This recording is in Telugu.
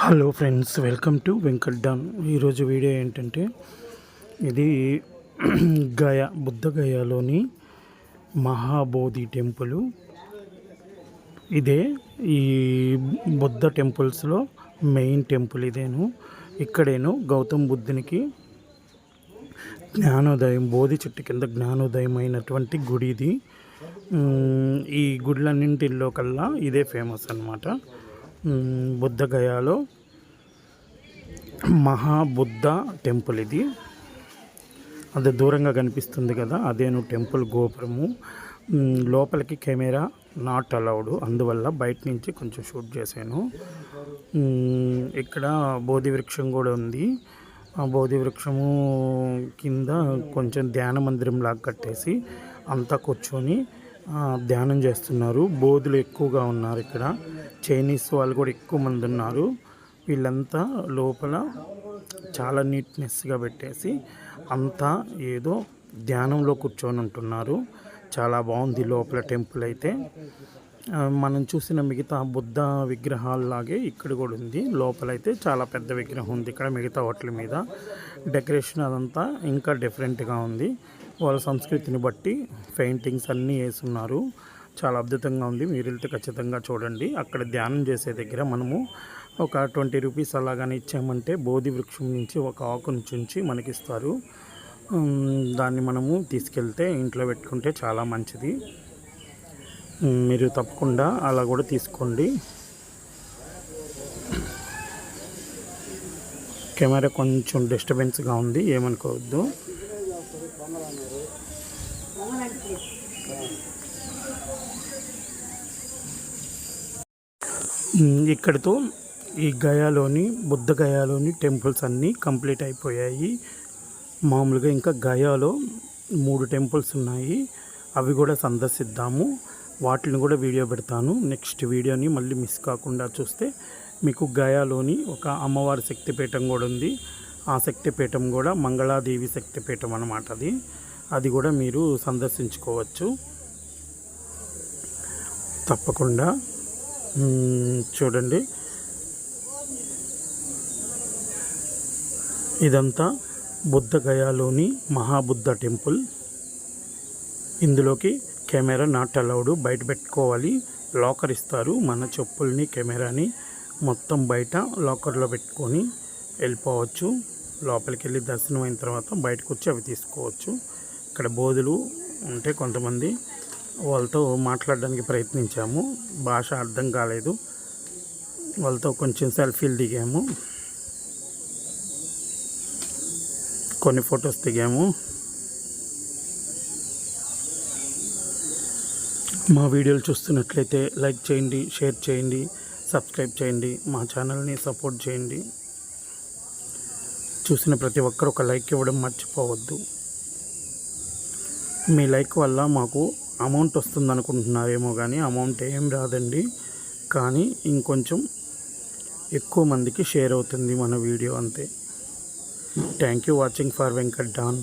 Hello friends welcome to Venkat Don. ఈరోజు వీడియో ఏంటంటే ఇది గయ బుద్ధగయలోని మహాబోధి టెంపుల్. ఇదే ఈ బుద్ధ టెంపుల్స్లో మెయిన్ టెంపుల్ ఇదేను. ఇక్కడేను గౌతమ్ బుద్ధునికి జ్ఞానోదయం బోధి చెట్టు కింద జ్ఞానోదయం అయినటువంటి గుడి ఇది ఈ గుడ్లన్నింటిలో కల్లా ఇదే ఫేమస్ అనమాట బుద్ధగయాలో మహాబుద్ధ టెంపుల్ ఇది. అది దూరంగా కనిపిస్తుంది కదా అదేను టెంపుల్ గోపురము. లోపలికి కెమెరా నాట్ అలౌడ్ అందువల్ల బయట నుంచి కొంచెం షూట్ చేశాను. ఇక్కడ బోధి వృక్షం కూడా ఉంది. ఆ బోధి వృక్షము కింద కొంచెం ధ్యాన మందిరం లాగా కట్టేసి అంతా కూర్చొని ధ్యానం చేస్తున్నారు. బోధులు ఎక్కువగా ఉన్నారు ఇక్కడ. చైనీస్ వాళ్ళు కూడా ఎక్కువ మంది ఉన్నారు. వీళ్ళంతా లోపల చాలా నీట్నెస్గా పెట్టేసి అంతా ఏదో ధ్యానంలో కూర్చొని ఉంటున్నారు. చాలా బాగుంది లోపల టెంపుల్ అయితే. మనం చూసిన మిగతా బుద్ధ విగ్రహాలలాగే ఇక్కడ కూడా ఉంది. లోపలైతే చాలా పెద్ద విగ్రహం ఉంది. ఇక్కడ మిగతా వాటి మీద డెకరేషన్ అదంతా ఇంకా డిఫరెంట్గా ఉంది. వాళ్ళ సంస్కృతిని బట్టి పెయింటింగ్స్ అన్నీ వేసున్నారు చాలా అద్భుతంగా ఉంది. మీరు వెళ్తే ఖచ్చితంగా చూడండి. అక్కడ ధ్యానం చేసే దగ్గర మనము ఒక ట్వంటీ రూపీస్ అలాగని ఇచ్చామంటే బోధి వృక్షం నుంచి ఒక ఆకును చుంచి మనకిస్తారు. దాన్ని మనము తీసుకెళ్తే ఇంట్లో పెట్టుకుంటే చాలా మంచిది. మీరు తప్పకుండా అలా కూడా తీసుకోండి. కెమెరా కొంచెం డిస్టర్బెన్స్గా ఉంది. ఏమనుకోవద్దు. ఇక్కడితో ఈ గయాలోని బుద్ధ గయాలోని టెంపుల్స్ అన్నీ కంప్లీట్ అయిపోయాయి. మామూలుగా ఇంకా గయాలో మూడు టెంపుల్స్ ఉన్నాయి. అవి కూడా సందర్శిద్దాము. వాటిని కూడా వీడియో పెడతాను. నెక్స్ట్ వీడియోని మళ్ళీ మిస్ కాకుండా చూస్తే మీకు గయాలోని ఒక అమ్మవారి శక్తిపీఠం కూడా ఉంది. ఆ శక్తిపీఠం కూడా మంగళాదేవి శక్తిపీఠం అన్నమాట అది. అది కూడా మీరు సందర్శించుకోవచ్చు. తప్పకుండా. చూడండి. ఇదంతా బుద్ధగయాలోని మహాబుద్ధ టెంపుల్. ఇందులోకి కెమెరా నాట్ అలౌడ్. బయట పెట్టుకోవాలి. లాకర్ ఇస్తారు. మన చెప్పుల్ని కెమెరాని మొత్తం బయట లాకర్లో పెట్టుకొని వెళ్ళిపోవచ్చు. లోపలికి వెళ్ళి దర్శనం అయిన తర్వాత బయటకు వచ్చి అవి తీసుకోవచ్చు. ఇక్కడ బోధులు ఉంటే కొంతమంది వాళ్ళతో మాట్లాడడానికి ప్రయత్నించాము. భాష అర్థం కాలేదు. వాళ్ళతో కొంచెం సెల్ఫీలు దిగాము. కొన్ని ఫొటోస్ దిగాము. మా వీడియోలు చూస్తున్నట్లయితే లైక్ చేయండి షేర్ చేయండి సబ్స్క్రైబ్ చేయండి మా ఛానల్ని సపోర్ట్ చేయండి. చూసిన ప్రతి ఒక్కరు ఒక లైక్ ఇవ్వడం మర్చిపోవద్దు. మీ లైక్ వల్ల మాకు అమౌంట్ వస్తుంది అనుకుంటున్నారేమో కానీ అమౌంట్ ఏం రాదండి. కానీ ఇంకొంచెం ఎక్కువ మందికి షేర్ అవుతుంది మన వీడియో అంతే. Thank you watching for Venkat Don